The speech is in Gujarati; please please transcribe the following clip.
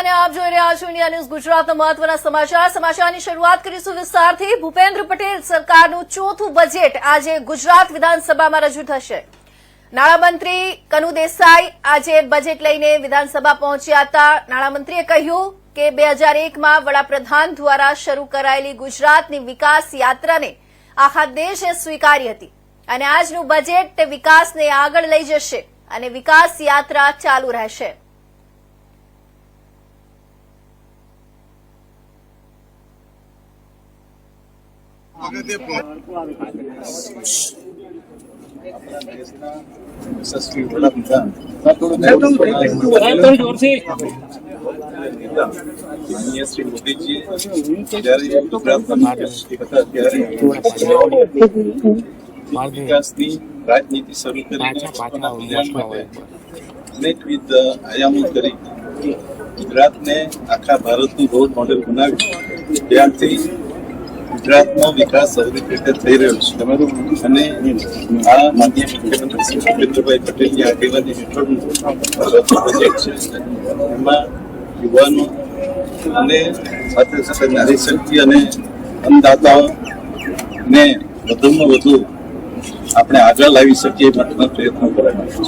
અને આપ જોઈ રહ્યા છો ઇન્ડિયા ન્યૂઝ ગુજરાતના મહત્વના સમાચાર. સમાચારની શરૂઆત કરીશું વિસ્તારથી. ભૂપેન્દ્ર પટેલ સરકારનું ચોથું બજેટ આજે ગુજરાત વિધાનસભામાં રજૂ થશે. નાણામંત્રી કનુ દેસાઈ આજે બજેટ લઈને વિધાનસભા પહોંચ્યા હતા. નાણામંત્રીએ કહ્યું કે બે હજાર એકમાં વડાપ્રધાન દ્વારા શરૂ કરાયેલી ગુજરાતની વિકાસ યાત્રાને આખા દેશે સ્વીકારી હતી અને આજનું બજેટ તે વિકાસને આગળ લઈ જશે અને વિકાસ યાત્રા ચાલુ રહેશે. માનનીય શ્રી વિકાસની રાજનીતિ શરૂ કરી મોસ્ટ આવે આયામો કરી ગુજરાતને આખા ભારતનું રોલ મોડેલ બનાવ્યું ત્યારથી ગુજરાતનો વિકાસ સૌથી રીતે થઈ રહ્યો છે. તમારું અને આ માન્ય મુખ્યમંત્રી શ્રી ભૂપેન્દ્રભાઈ પટેલની આગેવાની હેઠળનું પ્રોજેક્ટ છે. એમાં યુવાનો અને સાથે સાથે નારી શક્તિ અને અન્નદાતાઓને વધુમાં વધુ આપણે આગળ લાવી શકીએ માટેના પ્રયત્નો કરાયા છે.